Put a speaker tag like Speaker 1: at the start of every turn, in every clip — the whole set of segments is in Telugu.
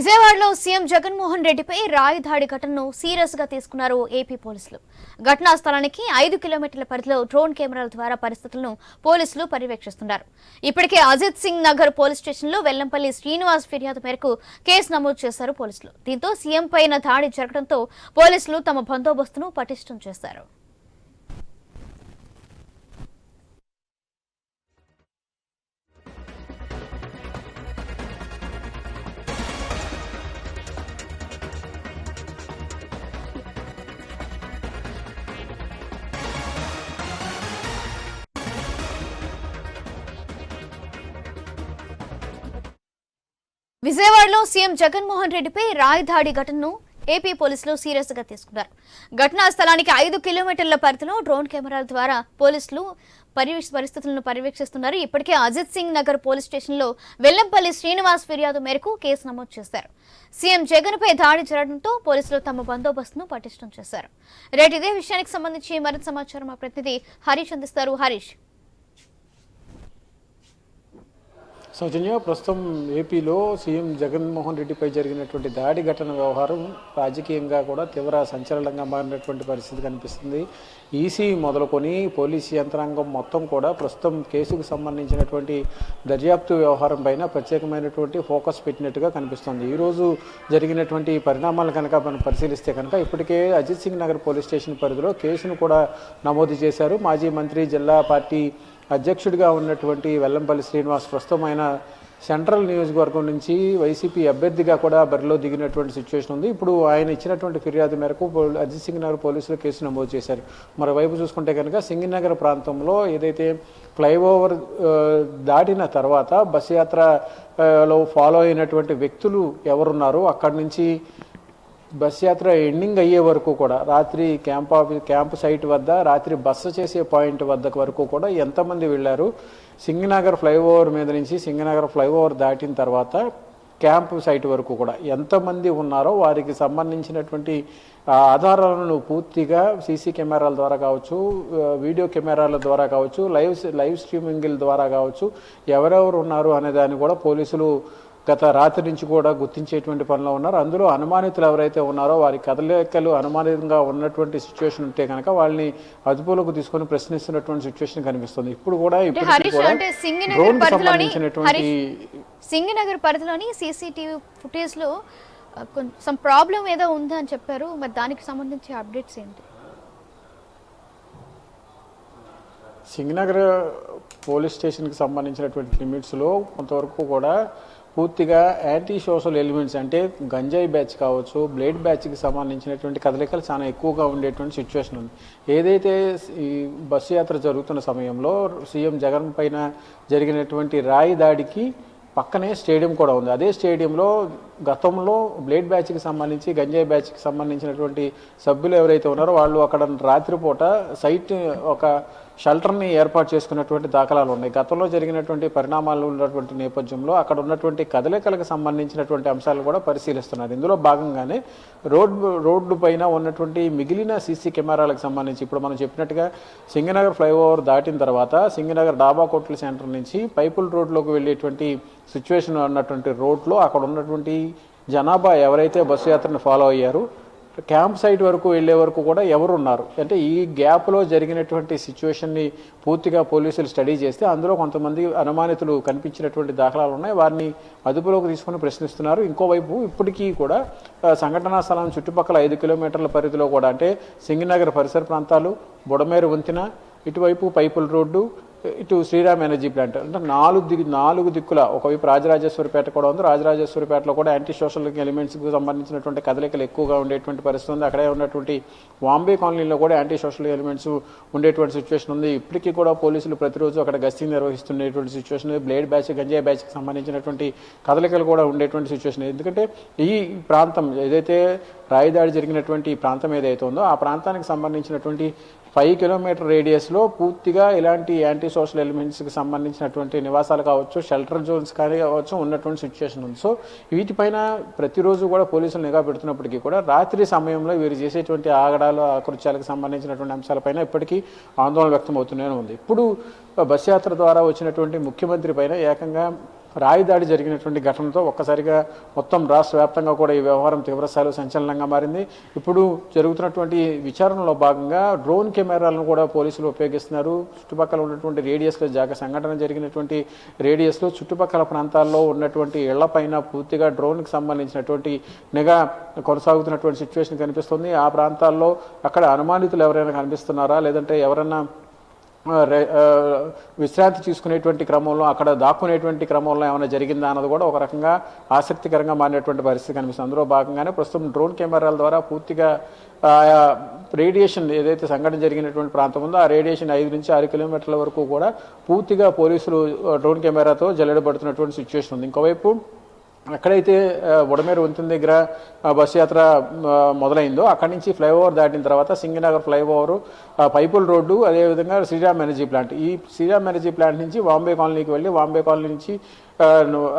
Speaker 1: విజయవాడలో సీఎం జగన్మోహన్ రెడ్డిపై రాయి దాడి ఘటనను సీరియస్గా తీసుకున్నారు ఏపీ పోలీసులు. ఘటనా స్థలానికి ఐదు కిలోమీటర్ల పరిధిలో డ్రోన్ కెమెరాల ద్వారా పరిస్థితులను పోలీసులు పర్యవేక్షిస్తున్నారు. ఇప్పటికే అజిత్ సింగ్ నగర్ పోలీస్ స్టేషన్లో వెల్లంపల్లి శ్రీనివాస్ ఫిర్యాదు మేరకు కేసు నమోదు చేశారు పోలీసులు. దీంతో సీఎం పైన దాడి జరగడంతో పోలీసులు తమ బందోబస్తును పటిష్టం చేశారు. విజయవాడలో సీఎం జగన్మోహన్ రెడ్డిపై రాయదాడి ఘటనను ఏపీ పోలీసులు సీరియస్గా తీసుకున్నారు. ఘటనా స్థలానికి ఐదు కిలోమీటర్ల పరిధిలో డ్రోన్ కెమెరాల ద్వారా పోలీసులు పరిస్థితులను పర్యవేక్షిస్తున్నారు. ఇప్పటికే అజిత్ సింగ్ నగర్ పోలీస్ స్టేషన్లో వెల్లంపల్లి శ్రీనివాస్ ఫిర్యాదు మేరకు కేసు నమోదు చేశారు. సీఎం జగన్ పై దాడి జరగడంతో పోలీసులు తమ బందోబస్తును పటిష్టం చేశారు. రేటు ఇదే విషయానికి సంబంధించి మరింత సమాచారం మా ప్రతినిధి హరీష్ అందిస్తారు. హరీష్.
Speaker 2: సౌజన్య ప్రస్తుతం ఏపీలో సీఎం జగన్మోహన్ రెడ్డిపై జరిగినటువంటి దాడి ఘటన వ్యవహారం రాజకీయంగా కూడా తీవ్ర సంచలనంగా మారినటువంటి పరిస్థితి కనిపిస్తుంది. ఈసీ మొదలుకొని పోలీసు యంత్రాంగం మొత్తం కూడా ప్రస్తుతం కేసుకు సంబంధించినటువంటి దర్యాప్తు వ్యవహారం పైన ప్రత్యేకమైనటువంటి ఫోకస్ పెట్టినట్టుగా కనిపిస్తుంది. ఈరోజు జరిగినటువంటి పరిణామాలు కనుక మనం పరిశీలిస్తే కనుక ఇప్పటికే అజిత్ సింగ్ నగర్ పోలీస్ స్టేషన్ పరిధిలో కేసును కూడా నమోదు చేశారు. మాజీ మంత్రి జిల్లా పార్టీ అధ్యక్షుడిగా ఉన్నటువంటి వెల్లంపల్లి శ్రీనివాస్ ప్రస్తుతం ఆయన సెంట్రల్ నియోజకవర్గం నుంచి వైసీపీ అభ్యర్థిగా కూడా బరిలో దిగినటువంటి సిచ్యువేషన్ ఉంది. ఇప్పుడు ఆయన ఇచ్చినటువంటి ఫిర్యాదు మేరకు అజిత్ సింగ్ నగర్ పోలీసులు కేసు నమోదు చేశారు. మరోవైపు చూసుకుంటే కనుక సింగినగర్ ప్రాంతంలో ఏదైతే ఫ్లైఓవర్ దాటిన తర్వాత బస్ యాత్రలో ఫాలో అయినటువంటి వ్యక్తులు ఎవరున్నారు అక్కడి నుంచి బస్ యాత్ర ఎండింగ్ అయ్యే వరకు కూడా రాత్రి క్యాంప్ ఆఫీస్ క్యాంప్ సైట్ వద్ద రాత్రి బస్సు చేసే పాయింట్ వద్ద వరకు కూడా ఎంతమంది వెళ్ళారు? సింగనగర్ ఫ్లైఓవర్ మీద నుంచి సింగనగర్ ఫ్లైఓవర్ దాటిన తర్వాత క్యాంప్ సైట్ వరకు కూడా ఎంతమంది ఉన్నారో వారికి సంబంధించినటువంటి ఆధారాలను పూర్తిగా సీసీ కెమెరాల ద్వారా కావచ్చు వీడియో కెమెరాల ద్వారా కావచ్చు లైవ్ లైవ్ స్ట్రీమింగ్ ద్వారా కావచ్చు ఎవరెవరు ఉన్నారు అనే దాన్ని కూడా పోలీసులు గత రాత్రి నుంచి కూడా గుర్తించేటువంటి పనిలో ఉన్నారు. అందులో అనుమానితులు ఎవరైతే ఉన్నారో వారి కదలికలు అనుమానితంగా ఉన్నటువంటి సిచ్యువేషన్ ఉంటే కనుక వాళ్ళని అదుపులోకి తీసుకొని ప్రశ్నిస్తున్నటువంటి సిచ్యువేషన్ కనిపిస్తుంది. ఇప్పుడు కూడా
Speaker 1: సింగినగర్
Speaker 2: డ్రోన్
Speaker 1: పరిధిలోని
Speaker 2: సంబంధించినటువంటి
Speaker 1: సింగినగర్ పరిధిలోని సీసీటీవీ ఫుటేజ్లో కొంచెం ప్రాబ్లం ఏదో ఉంది అని చెప్పారు. మరి దానికి సంబంధించి అప్డేట్స్ ఏంటి?
Speaker 2: సింగనగర్ పోలీస్ స్టేషన్కి సంబంధించినటువంటి లిమిట్స్లో కొంతవరకు కూడా పూర్తిగా యాంటీ సోషల్ ఎలిమెంట్స్ అంటే గంజాయి బ్యాచ్ కావచ్చు బ్లేడ్ బ్యాచ్కి సంబంధించినటువంటి కదలికలు చాలా ఎక్కువగా ఉండేటువంటి సిచ్యువేషన్ ఉంది. ఏదైతే ఈ బస్సు యాత్ర జరుగుతున్న సమయంలో సీఎం జగన్ పైన జరిగినటువంటి రాయి దాడికి పక్కనే స్టేడియం కూడా ఉంది. అదే స్టేడియంలో గతంలో బ్లేడ్ బ్యాచ్కి సంబంధించి గంజాయి బ్యాచ్కి సంబంధించినటువంటి సభ్యులు ఎవరైతే ఉన్నారో వాళ్ళు అక్కడ రాత్రిపూట సైట్ ఒక షెల్టర్ని ఏర్పాటు చేసుకున్నటువంటి దాఖలాలు ఉన్నాయి. గతంలో జరిగినటువంటి పరిణామాలు ఉన్నటువంటి నేపథ్యంలో అక్కడ ఉన్నటువంటి కదలికలకు సంబంధించినటువంటి అంశాలు కూడా పరిశీలిస్తున్నారు. ఇందులో భాగంగానే రోడ్డు రోడ్డు పైన ఉన్నటువంటి మిగిలిన సీసీ కెమెరాలకు సంబంధించి ఇప్పుడు మనం చెప్పినట్టుగా సింగనగర్ ఫ్లైఓవర్ దాటిన తర్వాత సింగనగర్ డాబా కోట్ల సెంటర్ నుంచి పైపుల్ రోడ్లోకి వెళ్ళేటువంటి సిచ్యువేషన్ ఉన్నటువంటి రోడ్లో అక్కడ ఉన్నటువంటి జనాభా ఎవరైతే బస్సు యాత్రను ఫాలో అయ్యారు క్యాంప్ సైట్ వరకు వెళ్ళే వరకు కూడా ఎవరు ఉన్నారు అంటే ఈ గ్యాప్లో జరిగినటువంటి సిచ్యువేషన్ని పూర్తిగా పోలీసులు స్టడీ చేస్తే అందులో కొంతమంది అనుమానితులు కనిపించినటువంటి దాఖలాలు ఉన్నాయి. వారిని అదుపులోకి తీసుకొని ప్రశ్నిస్తున్నారు. ఇంకోవైపు ఇప్పటికీ కూడా సంఘటనా స్థలం చుట్టుపక్కల ఐదు కిలోమీటర్ల పరిధిలో కూడా అంటే సింగినగర్ పరిసర ప్రాంతాలు బుడమేరు వంతెన ఇటువైపు పైపుల్ రోడ్డు ఇటు శ్రీరామ్ ఎనర్జీ ప్లాంట్. అంటే నాలుగు దిగు నాలుగు దిక్కుల ఒకవైపు రాజరాజేశ్వరిపేట కూడా ఉంది. రాజరాజేశ్వరిపేటలో కూడా యాంటీ సోషల్ ఎలిమెంట్స్కి సంబంధించినటువంటి కదలికలు ఎక్కువగా ఉండేటువంటి పరిస్థితి ఉంది. అక్కడే ఉన్నటువంటి వాంబే కాలనీలో కూడా యాంటీ సోషల్ ఎలిమెంట్స్ ఉండేటువంటి సిచ్యువేషన్ ఉంది. ఇప్పటికీ కూడా పోలీసులు ప్రతిరోజు అక్కడ గస్తీ నిర్వహిస్తున్నటువంటి సిచ్యువేషన్ ఉంది. బ్లేడ్ బ్యాచ్ గంజాయి బ్యాచ్కి సంబంధించినటువంటి కదలికలు కూడా ఉండేటువంటి సిచ్యువేషన్ ఎందుకంటే ఈ ప్రాంతం ఏదైతే రాయిదాడి జరిగినటువంటి ప్రాంతం ఏదైతే ఉందో ఆ ప్రాంతానికి సంబంధించినటువంటి ఫైవ్ కిలోమీటర్ రేడియస్లో పూర్తిగా ఇలాంటి యాంటీ సోషల్ ఎలిమెంట్స్కి సంబంధించినటువంటి నివాసాలు కావచ్చు షెల్టర్ జోన్స్ కానీ కావచ్చు ఉన్నటువంటి సిచ్యువేషన్ ఉంది. సో వీటిపైన ప్రతిరోజు కూడా పోలీసులు నిఘా పెడుతున్నప్పటికీ కూడా రాత్రి సమయంలో వీరు చేసేటువంటి ఆగడాలు ఆకృత్యాలకు సంబంధించినటువంటి అంశాలపైన ఇప్పటికీ ఆందోళన వ్యక్తం అవుతూనే ఉంది. ఇప్పుడు బస్ యాత్ర ద్వారా వచ్చినటువంటి ముఖ్యమంత్రి పైన ఏకంగా రాయి దాడి జరిగినటువంటి ఘటనతో ఒక్కసారిగా మొత్తం రాష్ట్ర వ్యాప్తంగా కూడా ఈ వ్యవహారం తీవ్రస్థాయిలో సంచలనంగా మారింది. ఇప్పుడు జరుగుతున్నటువంటి విచారణలో భాగంగా డ్రోన్ కెమెరాలను కూడా పోలీసులు ఉపయోగిస్తున్నారు. చుట్టుపక్కల ఉన్నటువంటి రేడియస్లో జాగ సంఘటన జరిగినటువంటి రేడియస్లో చుట్టుపక్కల ప్రాంతాల్లో ఉన్నటువంటి ఇళ్ళపైన పూర్తిగా డ్రోన్కి సంబంధించినటువంటి నిఘా కొనసాగుతున్నటువంటి సిచ్యువేషన్ కనిపిస్తుంది. ఆ ప్రాంతాల్లో అక్కడ అనుమానితులు ఎవరైనా కనిపిస్తున్నారా? లేదంటే ఎవరైనా విశ్రాంతి తీసుకునేటువంటి క్రమంలో అక్కడ దాక్కునేటువంటి క్రమంలో ఏమైనా జరిగిందా అన్నది కూడా ఒక రకంగా ఆసక్తికరంగా మారినటువంటి పరిస్థితి కనిపిస్తుంది. అందులో భాగంగానే ప్రస్తుతం డ్రోన్ కెమెరాల ద్వారా పూర్తిగా రేడియేషన్ ఏదైతే సంఘటన జరిగినటువంటి ప్రాంతం ఉందో ఆ రేడియేషన్ ఐదు నుంచి ఆరు కిలోమీటర్ల వరకు కూడా పూర్తిగా పోలీసులు డ్రోన్ కెమెరాతో జల్లెడబడుతున్నటువంటి సిచ్యువేషన్ ఉంది. ఇంకోవైపు ఎక్కడైతే ఆ, బుడమేరు వంతెన దగ్గర బస్సు యాత్ర మొదలైందో అక్కడి నుంచి ఫ్లైఓవర్ దాటిన తర్వాత సింగనగర్ ఫ్లైఓవర్ పైపుల్ రోడ్డు అదేవిధంగా శ్రీరామ్ ఎనర్జీ ప్లాంట్. ఈ శ్రీరామ్ ఎనర్జీ ప్లాంట్ నుంచి వాంబే కాలనీకి వెళ్ళి వాంబే కాలనీ నుంచి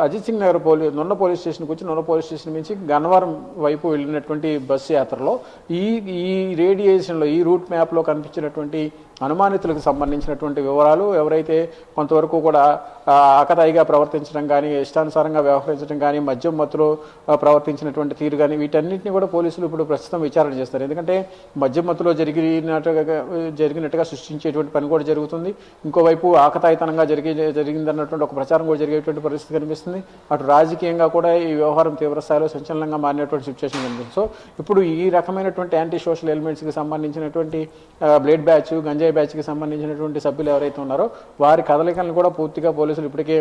Speaker 2: అజిత్ సింగ్ నగర్ పోలీ నున్న పోలీస్ స్టేషన్కి వచ్చి నున్న పోలీస్ స్టేషన్ నుంచి గన్నవరం వైపు వెళ్ళినటువంటి బస్సు యాత్రలో ఈ ఈ రేడియేషన్లో ఈ రూట్ మ్యాప్లో కనిపించినటువంటి అనుమానితులకు సంబంధించినటువంటి వివరాలు ఎవరైతే కొంతవరకు కూడా ఆకతాయిగా ప్రవర్తించడం కానీ ఇష్టానుసారంగా వ్యవహరించడం కానీ మద్యం మత్తులో ప్రవర్తించినటువంటి తీరు కానీ వీటన్నిటిని కూడా పోలీసులు ఇప్పుడు ప్రస్తుతం విచారణ చేస్తారు. ఎందుకంటే మద్యం మత్తులో జరిగినట్టుగా జరిగినట్టుగా సృష్టించేటువంటి పని కూడా జరుగుతుంది. ఇంకోవైపు ఆకతాయితనంగా జరిగే జరిగిందన్నటువంటి ఒక ప్రచారం కూడా జరిగేటువంటి పరిస్థితి కనిపిస్తుంది. అటు రాజకీయంగా కూడా ఈ వ్యవహారం తీవ్రస్థాయిలో సంచలనంగా మారినటువంటి సిచ్యువేషన్ కనిపిస్తుంది. సో ఇప్పుడు ఈ రకమైనటువంటి యాంటీ సోషల్ ఎలిమెంట్స్కి సంబంధించినటువంటి బ్లేడ్ బ్యాచ్ గంజాయి బ్యాచ్కి సంబంధించినటువంటి సభ్యులు ఎవరైతే ఉన్నారో వారి కదలికలను కూడా పూర్తిగా పోలీసులు ఇప్పటికే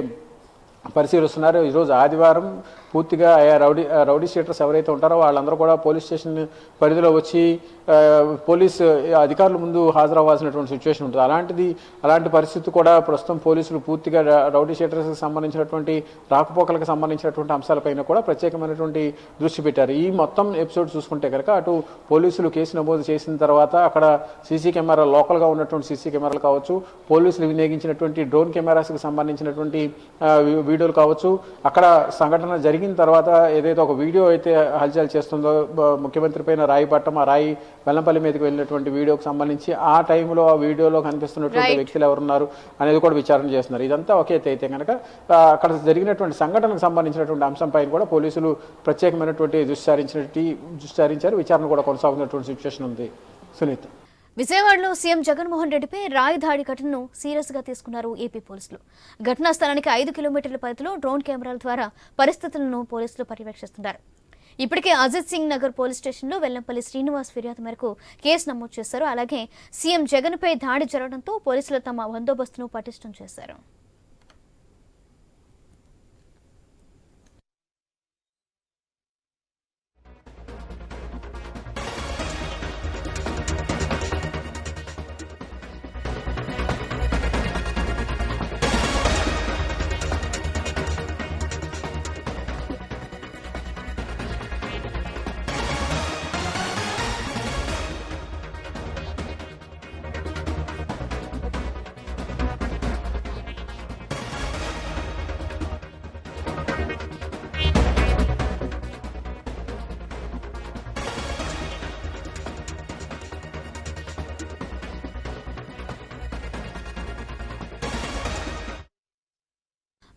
Speaker 2: పరిశీలిస్తున్నారు. ఈరోజు ఆదివారం పూర్తిగా ఆయా రౌడీ రౌడీ షీటర్స్ ఎవరైతే ఉంటారో వాళ్ళందరూ కూడా పోలీస్ స్టేషన్ పరిధిలో వచ్చి పోలీస్ అధికారుల ముందు హాజరవ్వాల్సినటువంటి సిచ్యువేషన్ ఉంటుంది. అలాంటిది అలాంటి పరిస్థితి కూడా ప్రస్తుతం పోలీసులు పూర్తిగా రౌడీ షీటర్స్కి సంబంధించినటువంటి రాకపోకలకు సంబంధించినటువంటి అంశాలపైన కూడా ప్రత్యేకమైనటువంటి దృష్టి పెట్టారు. ఈ మొత్తం ఎపిసోడ్ చూసుకుంటే కనుక అటు పోలీసులు కేసు నమోదు చేసిన తర్వాత అక్కడ సీసీ కెమెరా లోకల్గా ఉన్నటువంటి సీసీ కెమెరాలు కావచ్చు పోలీసులు వినియోగించినటువంటి డ్రోన్ కెమెరాస్కి సంబంధించినటువంటి వీడియోలు కావచ్చు అక్కడ సంఘటన జరిగిన తర్వాత ఏదైతే ఒక వీడియో అయితే హల్చల్ చేస్తుందో ముఖ్యమంత్రి పైన రాయి పట్టం ఆ రాయి వెల్లంపల్లి మీదకి వెళ్ళినటువంటి వీడియోకి సంబంధించి ఆ టైంలో ఆ వీడియోలో కనిపిస్తున్నటువంటి. వ్యక్తులు ఎవరున్నారు అనేది కూడా విచారణ చేస్తున్నారు. ఇదంతా ఒకే అయితే కనుక అక్కడ జరిగినటువంటి సంఘటనకు సంబంధించినటువంటి అంశం పైన కూడా పోలీసులు ప్రత్యేకమైనటువంటి దృష్టి సారించినటువంటి దృష్టి సారించారు విచారణ కూడా కొనసాగుతున్నటువంటి సిచ్యువేషన్ ఉంది. సునీత్.
Speaker 1: విజయవాడలో సీఎం జగన్మోహన్ రెడ్డిపై రాయి దాడి ఘటనను సీరియస్గా తీసుకున్నారు ఏపీ పోలీసులు. ఘటనా స్థలానికి ఐదు కిలోమీటర్ల పరిధిలో డ్రోన్ కెమెరాల ద్వారా పరిస్థితులను పోలీసులు పర్యవేక్షిస్తున్నారు. ఇప్పటికే అజిత్ సింగ్ నగర్ పోలీస్ స్టేషన్లో వెల్లంపల్లి శ్రీనివాస్ ఫిర్యాదు మేరకు కేసు నమోదు చేశారు. అలాగే సీఎం జగన్పై దాడి జరగడంతో పోలీసులు తమ బందోబస్తును పటిష్టం చేశారు.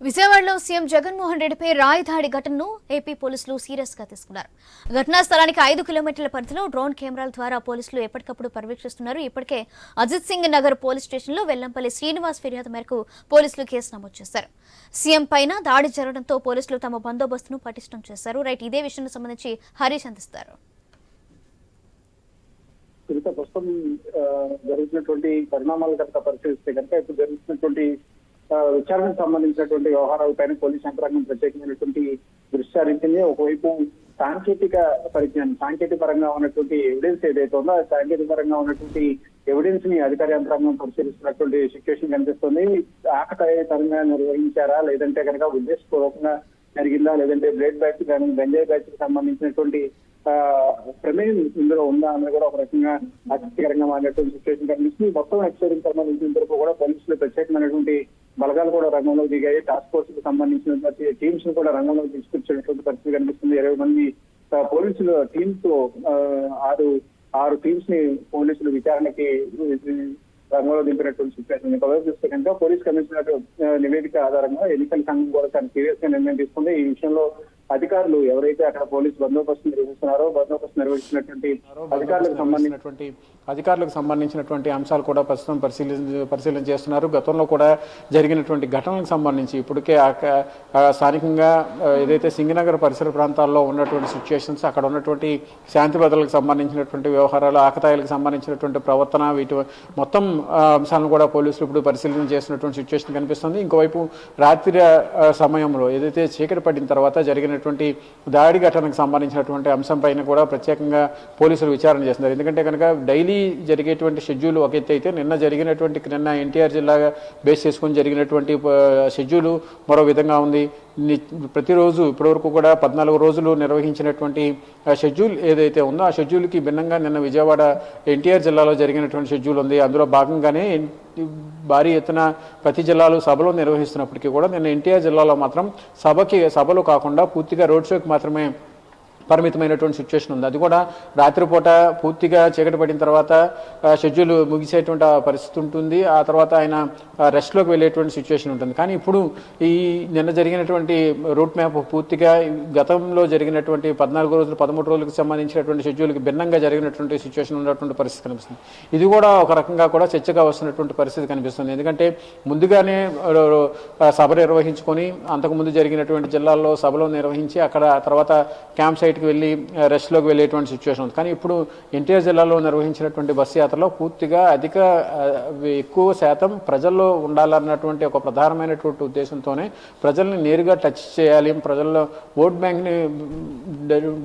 Speaker 1: విజయవాడలో సీఎం జగన్మోహన్ రెడ్డిపై రాయదాడి ఘటనను ఏపీ పోలీసులు సీరియస్గా తీసుకున్నారు. ఘటనా స్థలానికి ఐదు కిలోమీటర్ల పరిధిలో డ్రోన్ కెమెరాల ద్వారా పోలీసులు ఎప్పటికప్పుడు పర్యవేక్షిస్తున్నారు. ఇప్పటికే అజిత్ సింగ్ నగర్ పోలీస్ స్టేషన్లో వెల్లంపల్లి శ్రీనివాస్ ఫిర్యాదు మేరకు పోలీసులు కేసు నమోదు చేశారు. సీఎం పైన దాడి జరగడంతో పోలీసులు తమ బందోబస్తును పటిష్టం చేశారు. రైట్ ఇదే విషయానికి సంబంధించి హరీష్ అందిస్తారు.
Speaker 3: ప్రస్తుతం జరుగుతున్నటువంటి పరిణామాలు కనుక పరిశీలిస్తే కనుక ఇప్పుడు జరుగుతున్నటువంటి విచారణకు సంబంధించినటువంటి వ్యవహారాలపైన పోలీస్ యంత్రాంగం ప్రత్యేకమైనటువంటి దృష్టి సారించింది ఒకవైపు సాంకేతిక పరిజ్ఞానం సాంకేతిక పరంగా ఉన్నటువంటి ఎవిడెన్స్ ఏదైతే ఉందో ఆ సాంకేతిక పరంగా ఉన్నటువంటి ఎవిడెన్స్ని అధికార యంత్రాంగం పరిశీలిస్తున్నటువంటి సిచ్యువేషన్ కనిపిస్తుంది. ఆకతాయితరంగా నిర్వహించారా? లేదంటే కనుక ఉద్దేశపూర్వకంగా జరిగిందా? లేదంటే బ్లేడ్ బ్యాచ్ కానీ గంజాయి బ్యాచ్కి సంబంధించినటువంటి ఆ, ప్రమేయం ఇందులో ఉందా అన్నది కూడా ఒక రకంగా ఆసక్తికరంగా మారినటువంటి సిచ్యువేషన్ కనిపిస్తుంది. మొత్తం ఎపిసోడ్ సంబంధించిన వరకు కూడా పోలీసులు ప్రత్యేకమైనటువంటి బలగాలు కూడా రంగంలో దిగాయి. టాస్క్ ఫోర్స్కు సంబంధించినటువంటి టీమ్స్ కూడా రంగంలో తీసుకొచ్చినటువంటి పరిస్థితి కనిపిస్తుంది. ఇరవై మంది పోలీసులు టీమ్స్తో ఆరు ఆరు టీమ్స్ని పోలీసులు విచారణకి రంగంలో దింపినటువంటి సిచ్యువేషన్ ఒకవైపు చూస్తే కనుక పోలీస్ కమిషనర్ నివేదిక ఆధారంగా ఎన్నికల సంఘం కూడా చాలా సీరియస్గా నిర్ణయం తీసుకుంది. ఈ విషయంలో అధికారులు ఎవరైతే అక్కడ పోలీస్ బందోబస్తు నిర్వహిస్తున్నారో బందోబస్తు నిర్వహించినటువంటి అధికారులకు సంబంధించి
Speaker 2: సంబంధించినటువంటి అధికారులకు సంబంధించినటువంటి అంశాలు కూడా ప్రస్తుతం పరిశీలి పరిశీలన చేస్తున్నారు. గతంలో కూడా జరిగినటువంటి ఘటనలకు సంబంధించి ఇప్పటికే స్థానికంగా ఏదైతే సింగనగర్ పరిసర ప్రాంతాల్లో ఉన్నటువంటి సిచ్యుయేషన్స్ అక్కడ ఉన్నటువంటి శాంతి భద్రతలకు సంబంధించినటువంటి వ్యవహారాలు ఆకతాయిలకు సంబంధించినటువంటి ప్రవర్తన వీటి మొత్తం అంశాలను కూడా పోలీసులు ఇప్పుడు పరిశీలన చేసినటువంటి సిచ్యుయేషన్ కనిపిస్తుంది. ఇంకోవైపు రాత్రి సమయంలో ఏదైతే చీకటి పడిన తర్వాత జరిగినటువంటి దాడి ఘటనకు సంబంధించినటువంటి అంశం పైన కూడా ప్రత్యేకంగా పోలీసులు విచారణ చేస్తున్నారు. ఎందుకంటే కనుక డైలీ జరిగేటువంటి షెడ్యూల్ ఒక ఎత్తు అయితే నిన్న జరిగినటువంటి నిన్న ఎన్టీఆర్ జిల్లా బేస్ చేసుకుని జరిగినటువంటి షెడ్యూలు షెడ్యూల్ మరో విధంగా ఉంది. ప్రతిరోజు ఇప్పటివరకు కూడా పద్నాలుగు రోజులు నిర్వహించినటువంటి ఆ షెడ్యూల్ ఏదైతే ఉందో ఆ షెడ్యూల్కి భిన్నంగా నిన్న విజయవాడ ఎన్టీఆర్ జిల్లాలో జరిగినటువంటి షెడ్యూల్ ఉంది. అందులో భాగంగానే భారీ ఎత్తున ప్రతి జిల్లాలో సభలు నిర్వహిస్తున్నప్పటికీ కూడా నిన్న ఎన్టీఆర్ జిల్లాలో మాత్రం సభకి సభలు కాకుండా పూర్తిగా రోడ్ షోకి మాత్రమే పరిమితమైనటువంటి సిచ్యువేషన్ ఉంది. అది కూడా రాత్రిపూట పూర్తిగా చీకటి పడిన తర్వాత షెడ్యూల్ ముగిసేటువంటి పరిస్థితి ఉంటుంది. ఆ తర్వాత ఆయన రెస్ట్లోకి వెళ్ళేటువంటి సిచ్యువేషన్ ఉంటుంది. కానీ ఇప్పుడు ఈ నిన్న జరిగినటువంటి రూట్ మ్యాప్ పూర్తిగా గతంలో జరిగినటువంటి పద్నాలుగు రోజులు పదమూడు రోజులకు సంబంధించినటువంటి షెడ్యూల్కి భిన్నంగా జరిగినటువంటి సిచ్యువేషన్ ఉన్నటువంటి పరిస్థితి కనిపిస్తుంది. ఇది కూడా ఒక రకంగా కూడా చర్చగా వస్తున్నటువంటి పరిస్థితి కనిపిస్తుంది. ఎందుకంటే ముందుగానే సభ నిర్వహించుకొని అంతకుముందు జరిగినటువంటి జిల్లాల్లో సభలు నిర్వహించి అక్కడ తర్వాత క్యాంప్ సైట్కి వెళ్ళి రెస్ట్లోకి వెళ్ళేటువంటి సిచ్యువేషన్ ఉంది. కానీ ఇప్పుడు ఎన్టీఆర్ జిల్లాలో నిర్వహించినటువంటి బస్సు యాత్రలో పూర్తిగా అధిక ఎక్కువ శాతం ప్రజల్లో ఉండాలన్నటువంటి ఒక ప్రధానమైనటువంటి ఉద్దేశంతోనే ప్రజల్ని నేరుగా టచ్ చేయాలి ప్రజల్లో ఓట్ బ్యాంక్ని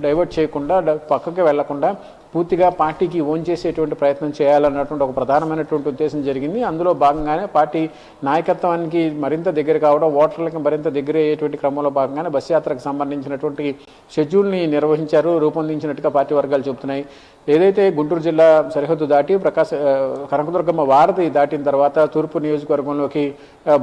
Speaker 2: డైవర్ట్ చేయకుండా పక్కకి వెళ్ళకుండా పూర్తిగా పార్టీకి ఓన్ చేసేటువంటి ప్రయత్నం చేయాలన్నటువంటి ఒక ప్రధానమైనటువంటి ఉద్దేశం జరిగింది. అందులో భాగంగానే పార్టీ నాయకత్వానికి మరింత దగ్గర కావడం ఓటర్లకు మరింత దగ్గర అయ్యేటువంటి క్రమంలో భాగంగానే బస్ యాత్రకు సంబంధించినటువంటి షెడ్యూల్ని నిర్వహించారు రూపొందించినట్టుగా పార్టీ వర్గాలు చెబుతున్నాయి. ఏదైతే గుంటూరు జిల్లా సరిహద్దు దాటి ప్రకాశ కనకదుర్గమ్మ వారధి దాటిన తర్వాత తూర్పు నియోజకవర్గంలోకి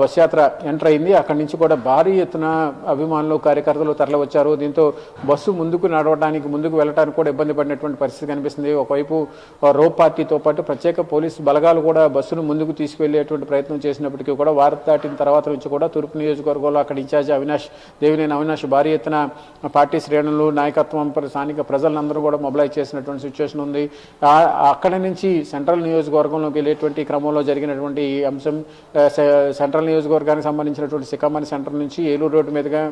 Speaker 2: బస్ యాత్ర ఎంటర్ అయింది. అక్కడి నుంచి కూడా భారీ ఎత్తున అభిమానులు కార్యకర్తలు తరలివచ్చారు. దీంతో బస్సు ముందుకు నడవడానికి ముందుకు వెళ్ళడానికి కూడా ఇబ్బంది పడినటువంటి పరిస్థితి కనిపిస్తుంది. ఒకవైపు రోప్ పార్టీతో పాటు ప్రత్యేక పోలీసు బలగాలు కూడా బస్సును ముందుకు తీసుకువెళ్ళేటువంటి ప్రయత్నం చేసినప్పటికీ కూడా వారధి దాటిన తర్వాత నుంచి కూడా తూర్పు నియోజకవర్గంలో అక్కడ ఇన్ఛార్జి అవినాష్ దేవినేని అవినాష్ భారీ ఎత్తున పార్టీ శ్రేణులు నాయకత్వం స్థానిక ప్రజలందరూ కూడా మొబిలైజ్ చేసినటువంటి సిచ్యువేషన్ ఉంది. అక్కడ అక్కడి నుంచి సెంట్రల్ నియోజకవర్గంలోకి వెళ్ళేటువంటి క్రమంలో జరిగినటువంటి ఈ అంశం సె- సెంట్రల్ నియోజకవర్గానికి సంబంధించినటువంటి సికామణి సెంటర్ నుంచి ఏలూరు రోడ్డు మీదుగా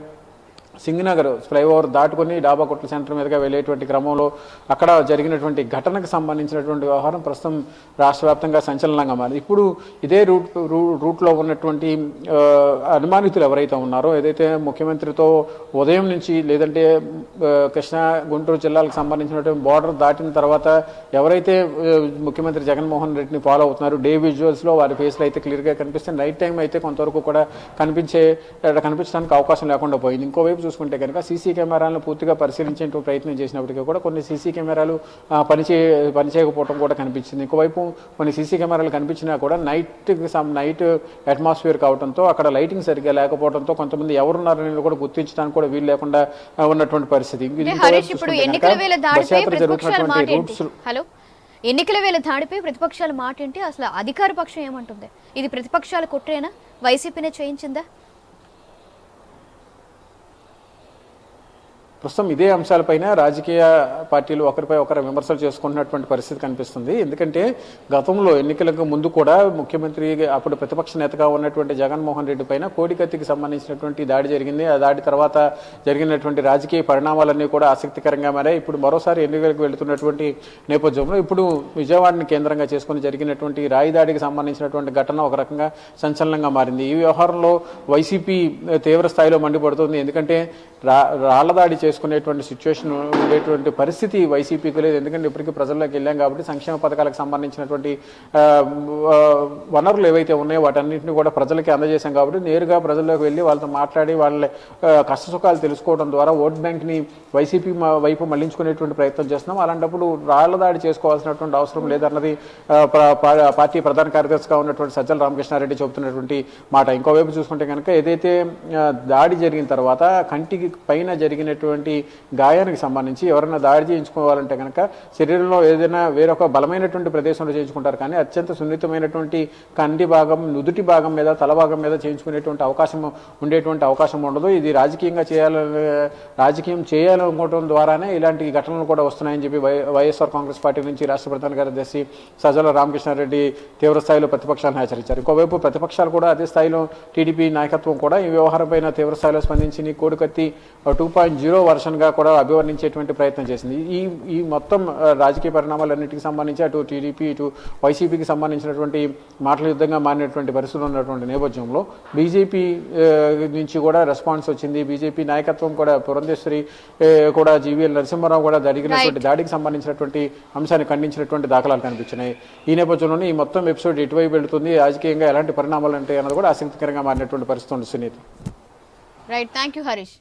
Speaker 2: సింగనగర్ ఫ్లైఓవర్ దాటుకొని డాబాకొట్ల సెంటర్ మీదుగా వెళ్ళేటువంటి క్రమంలో అక్కడ జరిగినటువంటి ఘటనకు సంబంధించినటువంటి వ్యవహారం ప్రస్తుతం రాష్ట్ర వ్యాప్తంగా సంచలనంగా మారింది. ఇప్పుడు ఇదే రూట్ రూ- రూట్లో ఉన్నటువంటి అనుమానితులు ఎవరైతే ఉన్నారో ఏదైతే ముఖ్యమంత్రితో ఉదయం నుంచి లేదంటే కృష్ణా గుంటూరు జిల్లాలకు సంబంధించినటువంటి బార్డర్ దాటిన తర్వాత ఎవరైతే ముఖ్యమంత్రి జగన్మోహన్ రెడ్డిని ఫాలో అవుతున్నారు డే విజువల్స్లో వారి ఫేస్లో అయితే క్లియర్గా కనిపిస్తే నైట్ టైం అయితే కొంతవరకు కూడా కనిపించే కనిపించడానికి అవకాశం లేకుండా పోయింది. ఇంకోవైపు చూసుకుంటే కనుక సీసీ కెమెరాలను పూర్తిగా పరిశీలించే ప్రయత్నం చేసినప్పటికీ కూడా కొన్ని సీసీ కెమెరాలు పనిచే పనిచేయకపోవడం కూడా కనిపించింది. ఇంకోవైపు కొన్ని సీసీ కెమెరాలు కనిపించినా కూడా నైట్ నైట్ అట్మాస్ఫియర్ కావడంతో అక్కడ లైటింగ్ సరిగ్గా లేకపోవడంతో కొంతమంది ఎవరున్నారని కూడా గుర్తించడానికి కూడా వీలు లేకుండా ఉన్నటువంటి పరిస్థితి.
Speaker 1: హలో? ఎన్నికల వేళ దాడిపై ప్రతిపక్షాల మాట ఏంటి? అసలు అధికార పక్షం ఏమంటుంది? ఇది ప్రతిపక్షాల కుట్రేనా? వైసీపీనే చేయించిందా?
Speaker 2: ప్రస్తుతం ఇదే అంశాలపైన రాజకీయ పార్టీలు ఒకరిపై ఒకరు విమర్శలు చేసుకుంటున్నటువంటి పరిస్థితి కనిపిస్తుంది. ఎందుకంటే గతంలో ఎన్నికలకు ముందు కూడా ముఖ్యమంత్రి అప్పుడు ప్రతిపక్ష నేతగా ఉన్నటువంటి జగన్మోహన్ రెడ్డి పైన కోడికత్తికి సంబంధించినటువంటి దాడి జరిగింది. ఆ దాడి తర్వాత జరిగినటువంటి రాజకీయ పరిణామాలన్నీ కూడా ఆసక్తికరంగా మారాయి. ఇప్పుడు మరోసారి ఎన్నికలకు వెళుతున్నటువంటి నేపథ్యంలో ఇప్పుడు విజయవాడని కేంద్రంగా చేసుకుని జరిగినటువంటి రాయి దాడికి సంబంధించినటువంటి ఘటన ఒక రకంగా సంచలనంగా మారింది. ఈ వ్యవహారంలో వైసీపీ తీవ్ర స్థాయిలో మండిపడుతుంది. ఎందుకంటే రా రాళ్ళ దాడి చేసుకునేటువంటి సిచ్యువేషన్ ఉండేటువంటి పరిస్థితి వైసీపీకి లేదు. ఎందుకంటే ఇప్పటికీ ప్రజల్లోకి వెళ్ళాం కాబట్టి సంక్షేమ పథకాలకు సంబంధించినటువంటి వనరులు ఏవైతే ఉన్నాయో వాటన్నింటినీ కూడా ప్రజలకి అందజేశాం కాబట్టి నేరుగా ప్రజల్లోకి వెళ్ళి వాళ్ళతో మాట్లాడి వాళ్ళ కష్ట కష్టసుఖాలు తెలుసుకోవడం ద్వారా ఓట్ బ్యాంక్ని వైసీపీ వైపు మళ్ళించుకునేటువంటి ప్రయత్నం చేస్తున్నాం. అలాంటప్పుడు రాళ్ళదాడి చేసుకోవాల్సినటువంటి అవసరం లేదన్నది పార్టీ ప్రధాన కార్యదర్శిగా ఉన్నటువంటి సజ్జల రామకృష్ణారెడ్డి చెబుతున్నటువంటి మాట. ఇంకోవైపు చూసుకుంటే కనుక ఏదైతే దాడి జరిగిన తర్వాత కంటికి పైన జరిగినటువంటి జరిగినటువంటి గాయానికి సంబంధించి ఎవరైనా దాడి చేయించుకోవాలంటే కనుక శరీరంలో ఏదైనా వేరొక బలమైనటువంటి ప్రదేశంలో చేయించుకుంటారు. కానీ అత్యంత సున్నితమైనటువంటి కంటి భాగం నుదుటి భాగం మీద తల భాగం మీద చేయించుకునేటువంటి అవకాశం ఉండేటువంటి అవకాశం ఉండదు. ఇది రాజకీయంగా చేయాలని రాజకీయం చేయాలనుకోవడం ద్వారానే ఇలాంటి ఘటనలు కూడా వస్తున్నాయని చెప్పి వై వైఎస్ఆర్ కాంగ్రెస్ పార్టీ నుంచి రాష్ట్ర ప్రధాన కార్యదర్శి సజ్జల రామకృష్ణారెడ్డి తీవ్ర స్థాయిలో ప్రతిపక్షాలను హెచ్చరించారు. ఇంకోవైపు ప్రతిపక్షాలు కూడా అదే స్థాయిలో టీడీపీ నాయకత్వం కూడా ఈ వ్యవహారంపైన తీవ్ర స్థాయిలో స్పందించి కోడికత్తి టూ పాయింట్ జీరో వర్షన్గా కూడా అభివర్ణించేటువంటి ప్రయత్నం చేసింది. ఈ ఈ మొత్తం రాజకీయ పరిణామాలన్నిటికి సంబంధించి అటు టీడీపీ ఇటు వైసీపీకి సంబంధించినటువంటి మాటల యుద్ధంగా మారినటువంటి పరిస్థితులు ఉన్నటువంటి నేపథ్యంలో బీజేపీ నుంచి కూడా రెస్పాన్స్ వచ్చింది. బీజేపీ నాయకత్వం కూడా పురంధేశ్వరి కూడా జీవీఎల్ నరసింహారావు కూడా జరిగినటువంటి దాడికి సంబంధించినటువంటి అంశాన్ని ఖండించినటువంటి దాఖలాలు కనిపించినాయి. ఈ నేపథ్యంలోనే ఈ మొత్తం ఎపిసోడ్ ఎటువైపు వెళుతుంది రాజకీయంగా ఎలాంటి పరిణామాలు ఉంటాయి అన్నది కూడా ఆసక్తికరంగా మారినటువంటి పరిస్థితి ఉంది Sunitha.
Speaker 1: Right thank you Harish